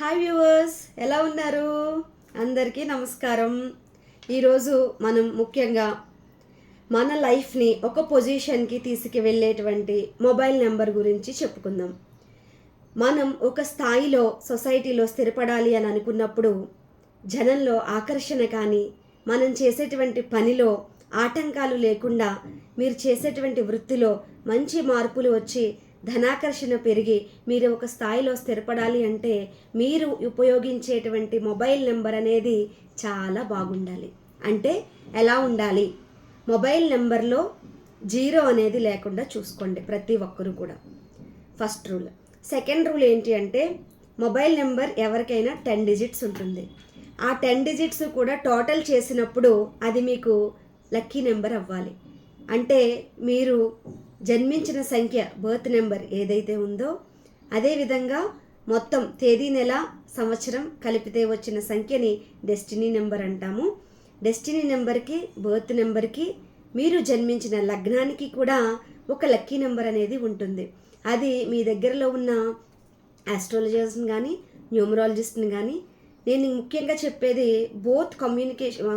Hi viewers ఎలా ఉన్నారు? అందరికీ నమస్కారం. ఈరోజు మనం ముఖ్యంగా మన లైఫ్ని ఒక పొజిషన్కి తీసుకువెళ్ళేటువంటి మొబైల్ నెంబర్ గురించి చెప్పుకుందాం. మనం ఒక స్థాయిలో సొసైటీలో స్థిరపడాలి అని అనుకున్నప్పుడు జనంలో ఆకర్షణ కానీ మనం చేసేటువంటి పనిలో ఆటంకాలు లేకుండా మీరు చేసేటువంటి వృత్తిలో మంచి మార్పులు వచ్చి ధనాకర్షణ పెరిగి మీరు ఒక స్థాయిలో స్థిరపడాలి అంటే మీరు ఉపయోగించేటువంటి మొబైల్ నెంబర్ అనేది చాలా బాగుండాలి. అంటే ఎలా ఉండాలి? మొబైల్ నెంబర్లో జీరో అనేది లేకుండా చూసుకోండి ప్రతి ఒక్కరు కూడా. First rule. సెకండ్ రూల్ ఏంటి అంటే మొబైల్ నెంబర్ ఎవరికైనా టెన్ డిజిట్స్ ఉంటుంది. ఆ టెన్ డిజిట్స్ కూడా టోటల్ చేసినప్పుడు అది మీకు లక్కీ నెంబర్ అవ్వాలి. అంటే మీరు జన్మించిన సంఖ్య బర్త్ నెంబర్ ఏదైతే ఉందో అదేవిధంగా మొత్తం తేదీ నెల సంవత్సరం కలిపితే వచ్చిన సంఖ్యని డెస్టినీ నెంబర్ అంటాము. డెస్టినీ నెంబర్కి బర్త్ నెంబర్కి మీరు జన్మించిన లగ్నానికి కూడా ఒక లక్కీ నెంబర్ అనేది ఉంటుంది. అది మీ దగ్గరలో ఉన్న ఆస్ట్రాలజర్స్ని కానీ న్యూమరాలజిస్ట్ని కానీ నేను ముఖ్యంగా చెప్పేది both communication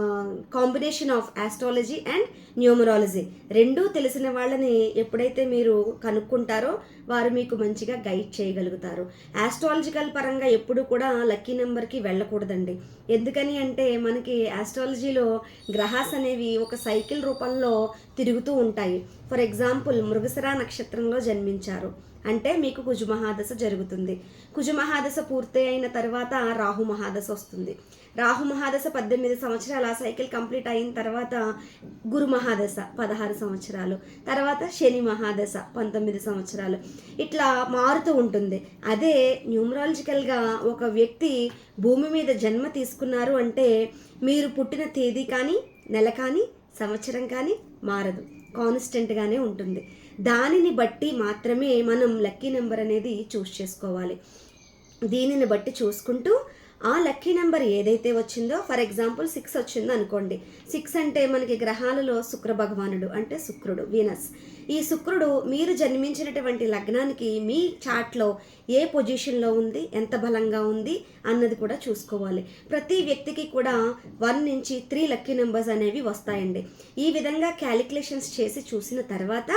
combination of astrology and numerology రెండూ తెలిసిన వాళ్ళని ఎప్పుడైతే మీరు కనుక్కుంటారో వారు మీకు మంచిగా గైడ్ చేయగలుగుతారు. ఆస్ట్రాలజికల్ పరంగా ఎప్పుడు కూడా లక్కీ నెంబర్కి వెళ్ళకూడదండి. ఎందుకని అంటే మనకి ఆస్ట్రాలజీలో గ్రహాస్ అనేవి ఒక సైకిల్ రూపంలో తిరుగుతూ ఉంటాయి. ఫర్ ఎగ్జాంపుల్ మృగశిర నక్షత్రంలో జన్మించారు. అంటే మీకు కుజు మహాదశ జరుగుతుంది. కుజు మహాదశ పూర్తి అయిన తర్వాత రాహు మహాదశ వస్తుంది. రాహు మహాదశ పద్దెనిమిది సంవత్సరాలు ఆ సైకిల్ కంప్లీట్ అయిన తర్వాత గురు మహాదశ పదహారు సంవత్సరాలు తర్వాత శని మహాదశ పంతొమ్మిది సంవత్సరాలు. ఇట్లా మారుతూ ఉంటుంది. అదే న్యూమరాలజికల్గా ఒక వ్యక్తి భూమి మీద జన్మ తీసుకున్నారు అంటే మీరు పుట్టిన తేదీ కానీ నెల కానీ సంవత్సరం కానీ మారదు. కాన్స్టెంట్గానే ఉంటుంది. దానిని బట్టి మాత్రమే మనం లక్కీ నెంబర్ అనేది చూస్ చేసుకోవాలి. దీనిని బట్టి చూసుకుంటూ ఆ లక్కీ నెంబర్ ఏదైతే వచ్చిందో ఫర్ ఎగ్జాంపుల్ సిక్స్ వచ్చిందో అనుకోండి. సిక్స్ అంటే మనకి గ్రహాలలో శుక్ర భగవానుడు అంటే శుక్రుడు వీనస్. ఈ శుక్రుడు మీరు జన్మించినటువంటి లగ్నానికి మీ చాట్లో ఏ పొజిషన్లో ఉంది ఎంత బలంగా ఉంది అన్నది కూడా చూసుకోవాలి. ప్రతి వ్యక్తికి కూడా వన్ నుంచి త్రీ లక్కీ నెంబర్స్ అనేవి వస్తాయండి. ఈ విధంగా క్యాలిక్యులేషన్స్ చేసి చూసిన తర్వాత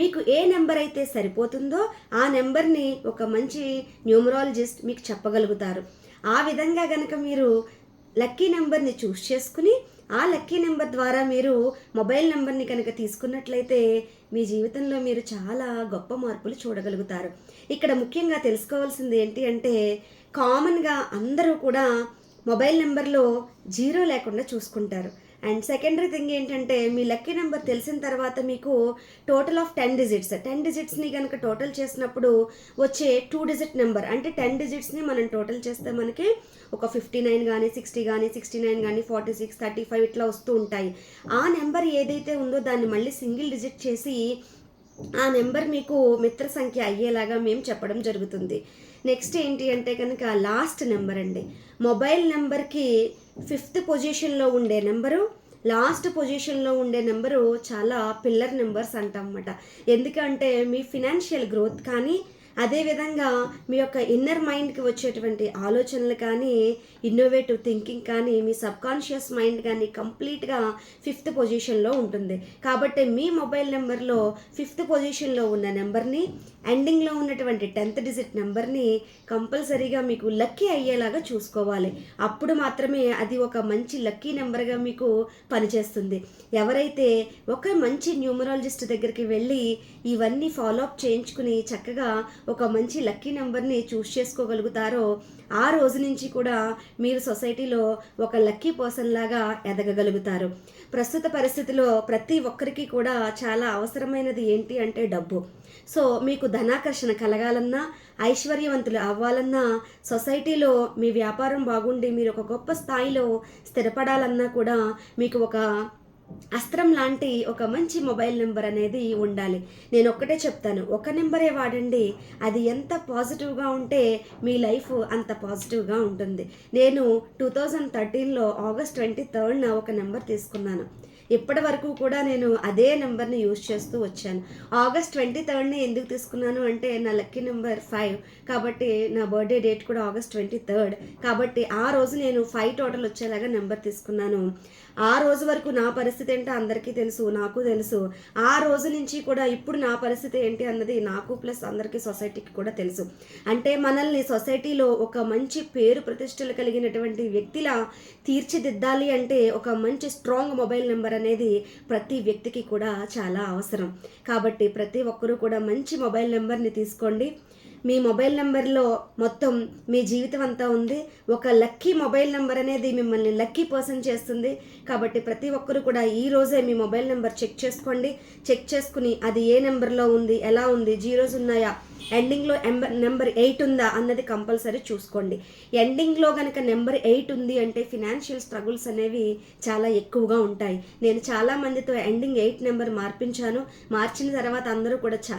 మీకు ఏ నెంబర్ అయితే సరిపోతుందో ఆ నెంబర్ని ఒక మంచి న్యూమరాలజిస్ట్ మీకు చెప్పగలుగుతారు. ఆ విధంగా గనక మీరు లక్కీ నెంబర్ని చూస్ చేసుకుని ఆ లక్కీ నెంబర్ ద్వారా మీరు మొబైల్ నెంబర్ని కనుక తీసుకున్నట్లయితే మీ జీవితంలో మీరు చాలా గొప్ప మార్పులు చూడగలుగుతారు. ఇక్కడ ముఖ్యంగా తెలుసుకోవాల్సింది ఏంటి అంటే కామన్గా అందరూ కూడా మొబైల్ నెంబర్లో జీరో లేకుండా చూసుకుంటారు. అండ్ సెకండరీ థింగ్ ఏంటంటే మీ లక్కీ నెంబర్ తెలిసిన తర్వాత మీకు total of ten digits ten డిజిట్స్ని కనుక టోటల్ చేసినప్పుడు వచ్చే టూ డిజిట్ నెంబర్ అంటే టెన్ డిజిట్స్ని మనం టోటల్ చేస్తే మనకి ఒక ఫిఫ్టీ నైన్ కానీ సిక్స్టీ కానీ సిక్స్టీ నైన్ కానీ ఫార్టీ సిక్స్ థర్టీ ఫైవ్ ఇట్లా వస్తూ ఉంటాయి. ఆ నెంబర్ ఏదైతే ఉందో దాన్ని మళ్ళీ సింగిల్ డిజిట్ చేసి ఆ నెంబర్ మీకు మిత్ర సంఖ్య అయ్యేలాగా మేము చెప్పడం జరుగుతుంది. నెక్స్ట్ ఏంటి అంటే కనుక లాస్ట్ నెంబర్ అండి. మొబైల్ నెంబర్కి ఫిఫ్త్ పొజిషన్లో ఉండే నెంబరు లాస్ట్ పొజిషన్లో ఉండే నెంబరు చాలా పిల్లర్ నెంబర్స్ అంటాం అన్నమాట. ఎందుకంటే మీ ఫినాన్షియల్ గ్రోత్ కానీ అదేవిధంగా మీ యొక్క ఇన్నర్ మైండ్కి వచ్చేటువంటి ఆలోచనలు కానీ ఇన్నోవేటివ్ థింకింగ్ కానీ మీ సబ్కాన్షియస్ మైండ్ కానీ కంప్లీట్గా ఫిఫ్త్ పొజిషన్లో ఉంటుంది. కాబట్టి మీ మొబైల్ నెంబర్లో ఫిఫ్త్ పొజిషన్లో ఉన్న నెంబర్ని ఎండింగ్లో ఉన్నటువంటి టెన్త్ డిజిట్ నెంబర్ని కంపల్సరీగా మీకు లక్కీ అయ్యేలాగా చూసుకోవాలి. అప్పుడు మాత్రమే అది ఒక మంచి లక్కీ నెంబర్గా మీకు పనిచేస్తుంది. ఎవరైతే ఒక మంచి న్యూమరాలజిస్ట్ దగ్గరికి వెళ్ళి ఇవన్నీ ఫాలో అప్ చేయించుకుని చక్కగా ఒక మంచి లక్కీ నెంబర్ని చూస్ చేసుకోగలుగుతారో ఆ రోజు నుంచి కూడా మీరు సొసైటీలో ఒక లక్కీ పర్సన్ లాగా ఎదగగలుగుతారు. ప్రస్తుత పరిస్థితిలో ప్రతి ఒక్కరికి కూడా చాలా అవసరమైనది ఏంటి అంటే డబ్బు. సో మీకు ధనాకర్షణ కలగాలన్నా ఐశ్వర్యవంతులు అవ్వాలన్నా సొసైటీలో మీ వ్యాపారం బాగుండి మీరు ఒక గొప్ప స్థాయిలో స్థిరపడాలన్నా కూడా మీకు ఒక అస్త్రం లాంటి ఒక మంచి మొబైల్ నెంబర్ అనేది ఉండాలి. నేను ఒక్కటే చెప్తాను. ఒక నెంబరే వాడండి. అది ఎంత పాజిటివ్గా ఉంటే మీ లైఫ్ అంత పాజిటివ్గా ఉంటుంది. నేను టూ థౌజండ్ థర్టీన్లో ఆగస్ట్ ట్వంటీ థర్డ్న ఒక నెంబర్ తీసుకున్నాను. ఇప్పటి వరకు కూడా నేను అదే నెంబర్ని యూజ్ చేస్తూ వచ్చాను. ఆగస్ట్ ట్వంటీ థర్డ్ని ఎందుకు తీసుకున్నాను అంటే నా లక్కీ నెంబర్ ఫైవ్. కాబట్టి నా బర్త్డే డేట్ కూడా ఆగస్ట్ ట్వంటీ థర్డ్. కాబట్టి ఆ రోజు నేను ఫైవ్ టోటల్ వచ్చేలాగా నెంబర్ తీసుకున్నాను. ఆ రోజు వరకు నా పరిస్థితి ఏంటో అందరికీ తెలుసు నాకు తెలుసు. ఆ రోజు నుంచి కూడా ఇప్పుడు నా పరిస్థితి ఏంటి అన్నది నాకు ప్లస్ అందరికీ సొసైటీకి కూడా తెలుసు. అంటే మనల్ని సొసైటీలో ఒక మంచి పేరు ప్రతిష్టలు కలిగినటువంటి వ్యక్తిలా తీర్చిదిద్దాలి అంటే ఒక మంచి స్ట్రాంగ్ మొబైల్ నెంబర్ అనేది ప్రతి వ్యక్తికి కూడా చాలా అవసరం. కాబట్టి ప్రతి ఒక్కరూ కూడా మంచి మొబైల్ నెంబర్ని తీసుకోండి. మీ మొబైల్ నెంబర్లో మొత్తం మీ జీవితం అంతా ఉంది. ఒక లక్కీ మొబైల్ నెంబర్ అనేది మిమ్మల్ని లక్కీ పర్సన్ చేస్తుంది. కాబట్టి ప్రతి ఒక్కరు కూడా ఈ రోజే మీ మొబైల్ నెంబర్ చెక్ చేసుకోండి. చెక్ చేసుకుని అది ఏ నెంబర్లో ఉంది ఎలా ఉంది జీరోస్ ఉన్నాయా ఎండింగ్లో ఎంబర్ నెంబర్ ఎయిట్ ఉందా అన్నది కంపల్సరీ చూసుకోండి. ఎండింగ్లో కనుక నెంబర్ ఎయిట్ ఉంది అంటే ఫినాన్షియల్ స్ట్రగుల్స్ అనేవి చాలా ఎక్కువగా ఉంటాయి. నేను చాలా మందితో ఎండింగ్ ఎయిట్ నెంబర్ మార్పించాను. మార్చిన తర్వాత అందరూ కూడా చా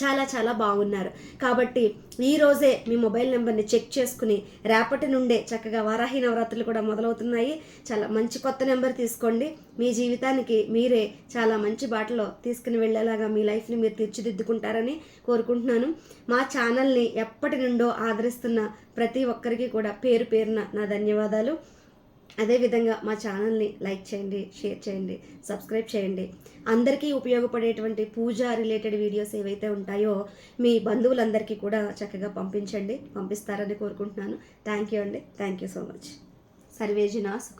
చాలా చాలా బాగున్నారు. కాబట్టి ఈ రోజే మీ మొబైల్ నెంబర్ని చెక్ చేసుకుని రేపటి నుండే చక్కగా వారాహి నవరాత్రులు కూడా మొదలవుతున్నాయి. చాలా మంచి కొత్త నెంబర్ తీసుకోండి. మీ జీవితానికి మీరే చాలా మంచి బాటలో తీసుకుని వెళ్ళేలాగా మీ లైఫ్ని మీరు తీర్చిదిద్దుకుంటారని కోరుకుంటున్నాను. మా ఛానల్ని ఎప్పటి నుండో ఆదరిస్తున్న ప్రతి ఒక్కరికి కూడా పేరు పేరున నా ధన్యవాదాలు. అదేవిధంగా మా ఛానల్ని లైక్ చేయండి షేర్ చేయండి సబ్స్క్రైబ్ చేయండి. అందరికీ ఉపయోగపడేటువంటి పూజ రిలేటెడ్ వీడియోస్ ఏవైతే ఉంటాయో మీ బంధువులందరికీ కూడా చక్కగా పంపించండి పంపిస్తారని కోరుకుంటున్నాను. థ్యాంక్ యూ అండి. Thank you so much. సర్వేజినా సుఖ